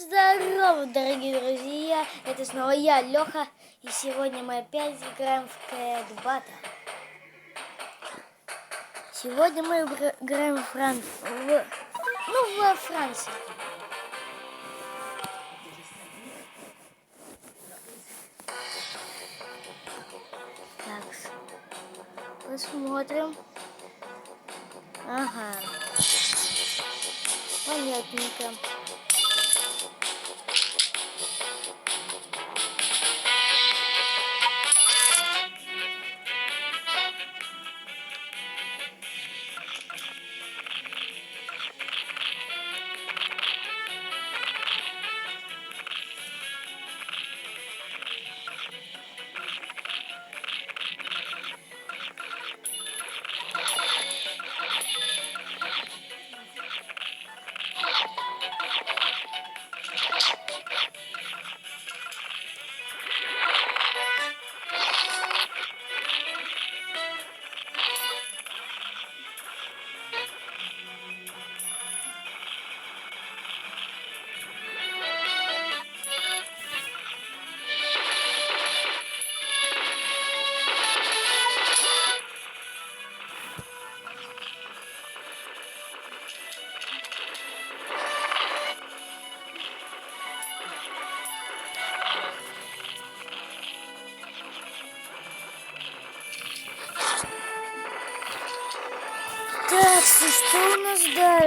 Здорово, дорогие друзья! Это снова я, Леха, и сегодня мы опять играем в Кэт Бата. Сегодня мы играем в Фран... в... ну, во Франции. Так, посмотрим. Ага. Понятненько.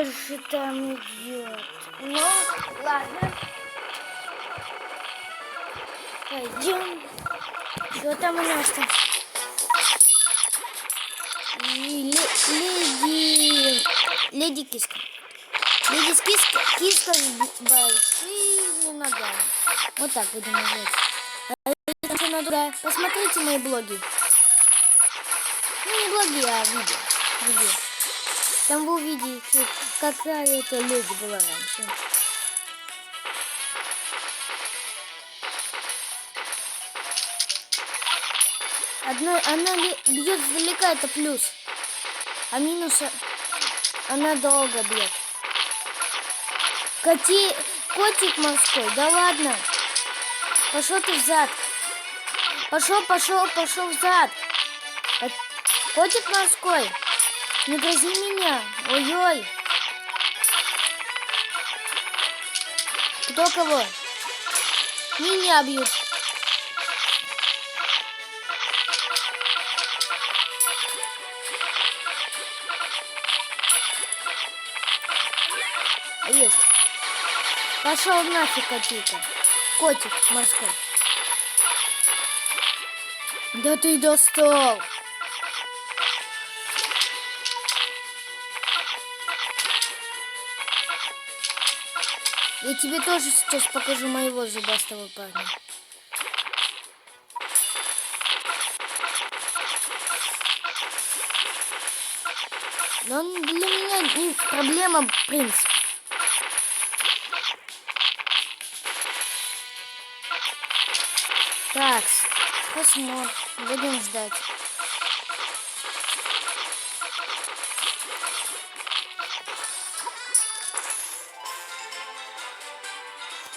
Дальше там идет? Ну, ладно. Пойдем. Что там у нас там? Леди... Леди киска. Леди киска, киска с большими ногами. Вот так будем называть. А Посмотрите мои блоги. Ну, не блоги, а видео. видео. Там вы увидите, какая это леди была раньше. Одна, она бьет издалека, это плюс. А минус, она долго бьет. Коти, котик морской, да ладно. Пошел ты взад. Пошел, пошел, пошел взад. Котик морской. Не грози меня. Ой-ой. Кто кого? Меня бьют. Есть. Пошел нафиг, котика. Котик морской. Да ты достал. Я тебе тоже сейчас покажу моего зубастого парня. Но он для меня не проблема, в принципе. Так, посмотрим, будем ждать.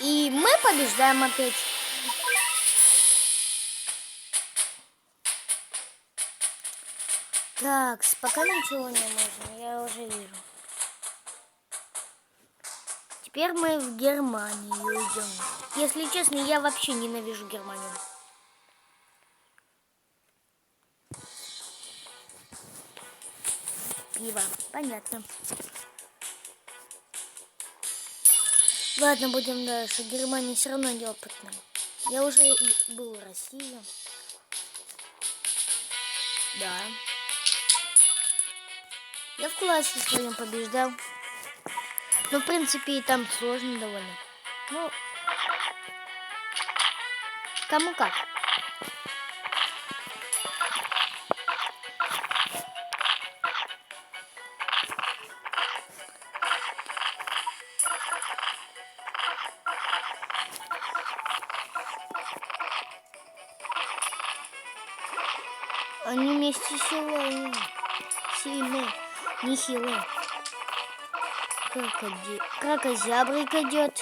И мы побеждаем опять. Так, пока ничего не нужно, я уже вижу. Теперь мы в Германию идем. Если честно, я вообще ненавижу Германию. Пиво, понятно. Ладно, будем дальше. Германия все равно неопытная. Я уже был в России. Да. Я в классе своем побеждал. Ну, в принципе, и там сложно довольно. Ну, кому как. Они вместе силы, сильные, не силы. Крокоди... Крокозябрик идет.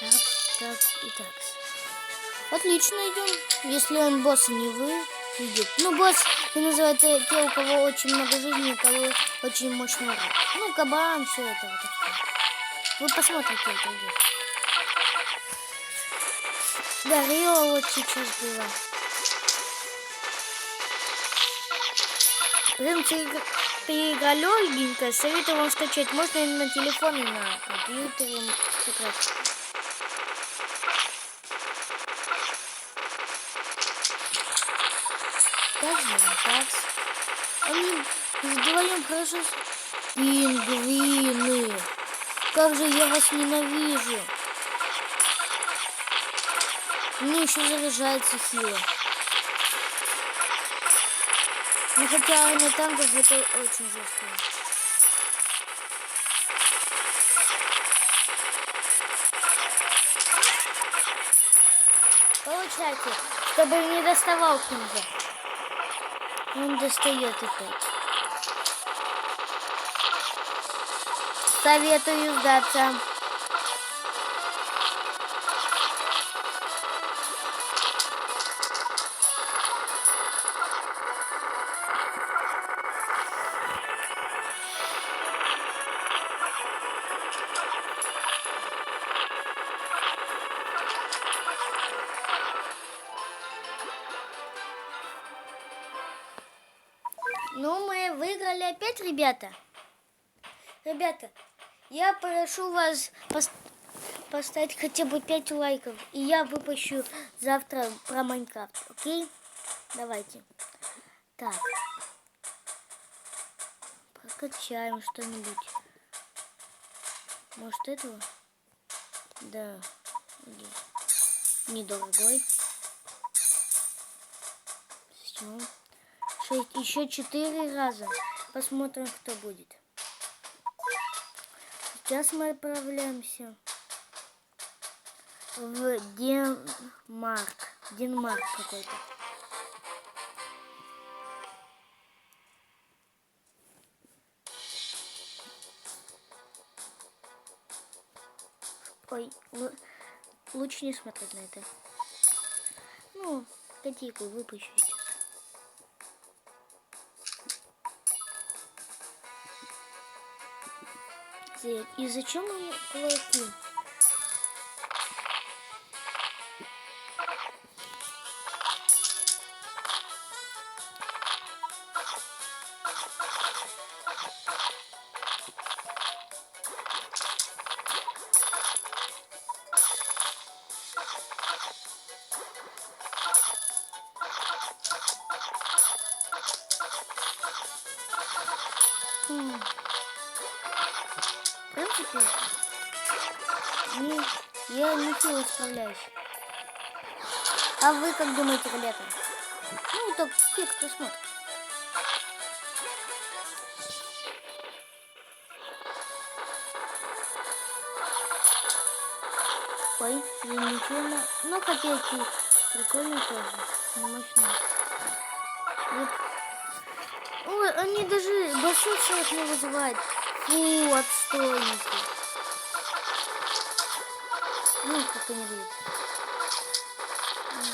Так, так и так. Отлично идем. Если он босс не вы, идет. Ну, босс ты называешь те, у кого очень много жизни, у кого очень мощный урон. Ну, кабан, все это вот такое. Вы посмотрите это здесь. Рио вот было. В принципе, игра легенькая, советую вам скачать. Можно на телефоне, на компьютере. Прекрасно. Так. Они вдвоем хорошо... Пингвины! Как же я вас ненавижу! Мне еще заряжается сила. Ну хотя на танках это очень жестко. Получайте, чтобы не доставал Кинга. Он достает опять. Советую сдаться. Опять, ребята. Ребята, я прошу вас пос- поставить хотя бы 5 лайков, и я выпущу завтра про Майнкрафт, окей? Давайте. Так. Прокачаем что-нибудь. Может, этого? Да. Недорогой. Все. Еще четыре раза. Посмотрим, кто будет. Сейчас мы отправляемся в Денмарк. Денмарк какой-то. Ой, лу- лучше не смотреть на это. Ну, котейку выпущу сейчас. Зэ- И зачем мне кулаки? В принципе, не, я не сильно справляюсь. А вы как думаете, ребята? Ну, так те, кто смотрит. Ой, ничего. Ну, копейки прикольно тоже. Не мощно. Вот. Ой, они даже бассейн не вызывают. Фу, отстойники. Ну, как они. М.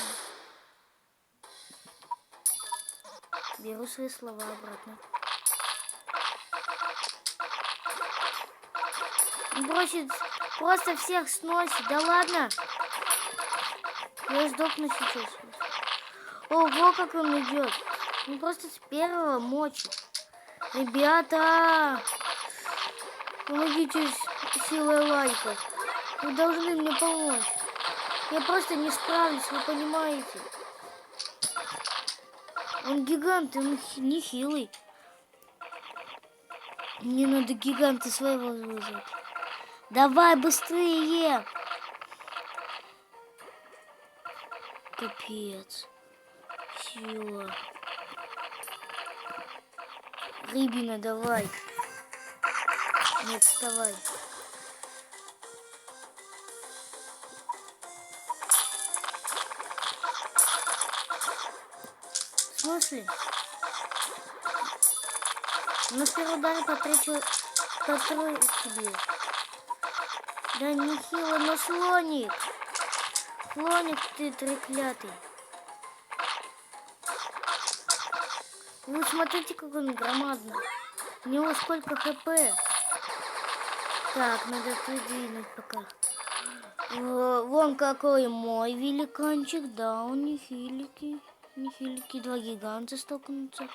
Беру свои слова обратно. Бросит, просто всех сносит. Да ладно. Я сдохну сейчас. Ого, как он идет. Он просто с первого мочит. Ребята, помогите силой лайков. Вы должны мне помочь. Я просто не справлюсь, вы понимаете. Он гигант, он не хилый. Мне надо гиганта своего вызвать. Давай быстрее. Капец. Все. Рыбина, давай. Нет, вставай. В смысле? На первый удар по третью, по тебе. Да нехило, но слоник. Слоник ты треклятый. Вы смотрите, как он громадный. У него сколько хп. Так, надо придвинуть пока. Во- Вон какой мой великанчик. Да, он не хилики. Не хилики. Два гиганта столкнутся.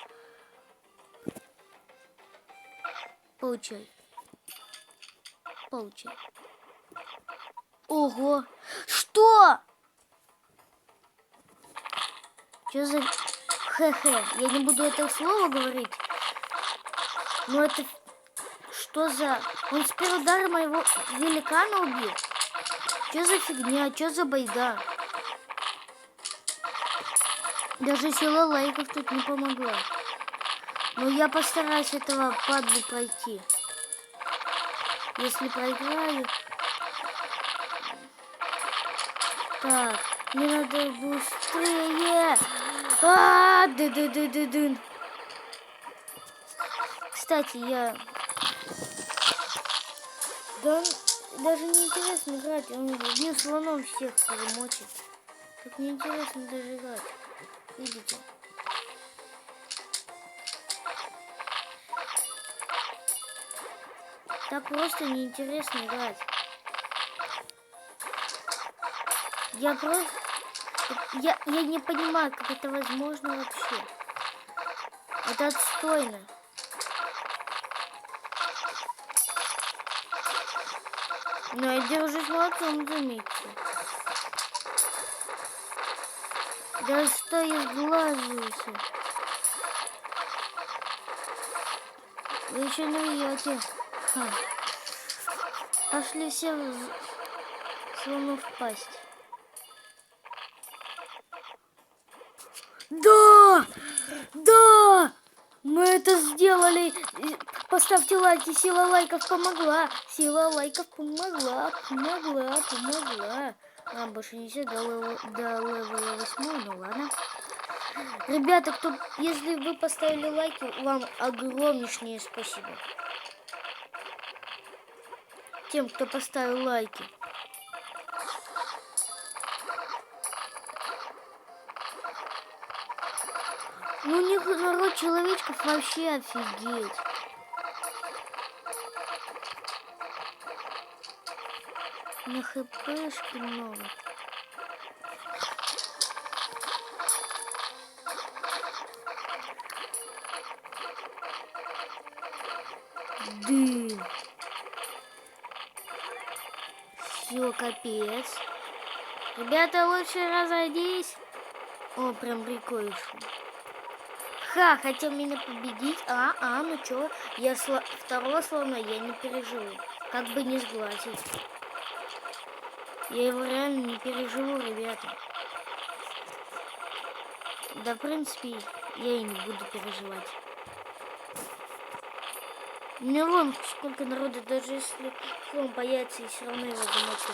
Получай. Получай. Ого! Что? Что за... Хе-хе. Я не буду это слово говорить. Но это... Что за... Он с первого удара моего великана убил? Что за фигня? Что за байда? Даже сила лайков тут не помогла. Но я постараюсь этого падлу пройти. Если проиграю... Так, мне надо быстрее. А, ды ды ды ды дын. Кстати, я... Да он даже не интересно играть. Он одним слоном всех перемочит. Так неинтересно даже играть. Видите? Так просто неинтересно играть. Я просто... Я, я не понимаю, как это возможно вообще. Это отстойно. Но я держусь молодцом, заметьте. Да что я сглаживаюсь? Вы еще навьете. Ха. Пошли все в слону в пасть. Да! Да! Мы это сделали! Поставьте лайки, сила лайков помогла. Сила лайков помогла, помогла, помогла. А, больше нельзя до, левела- до левела 8, ну ладно. Ребята, кто, если вы поставили лайки, вам огромнейшее спасибо. Тем, кто поставил лайки. Ну, у них народ человечков вообще офигеть. На хпшки много. Дым. Все, капец. Ребята, лучше разойдись. О, прям прикольно. Ха, хотел меня победить. А, а, ну чё, я сло- второго слона я не переживу. Как бы не сглазить. Я его реально не переживу, ребята. Да, в принципе, я и не буду переживать. Меня вон сколько народу, даже если он появится, и все равно его замочу.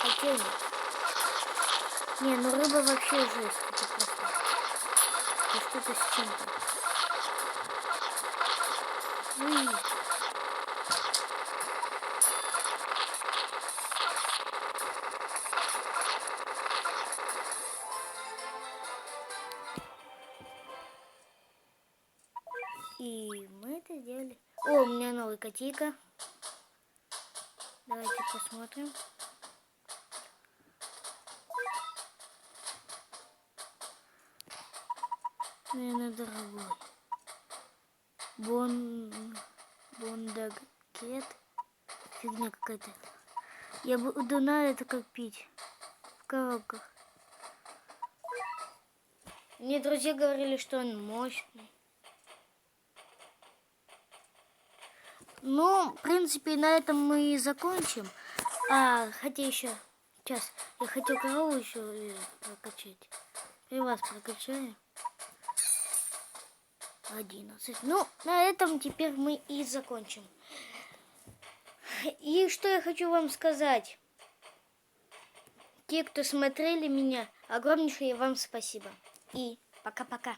Хотя нет. Не, ну рыба вообще жесть. Это просто. Это что-то с чем-то. Новый котейка. Давайте посмотрим. Наверное, дорогой. Бон... Бондагкет. Фигня какая-то. Я буду на это как пить. В коробках. Мне друзья говорили, что он мощный. Ну, в принципе, на этом мы и закончим. А, хотя еще... Сейчас, я хотел корову еще э, прокачать. И вас прокачаю. 11. Ну, на этом теперь мы и закончим. И что я хочу вам сказать. Те, кто смотрели меня, огромнейшее вам спасибо. И пока-пока.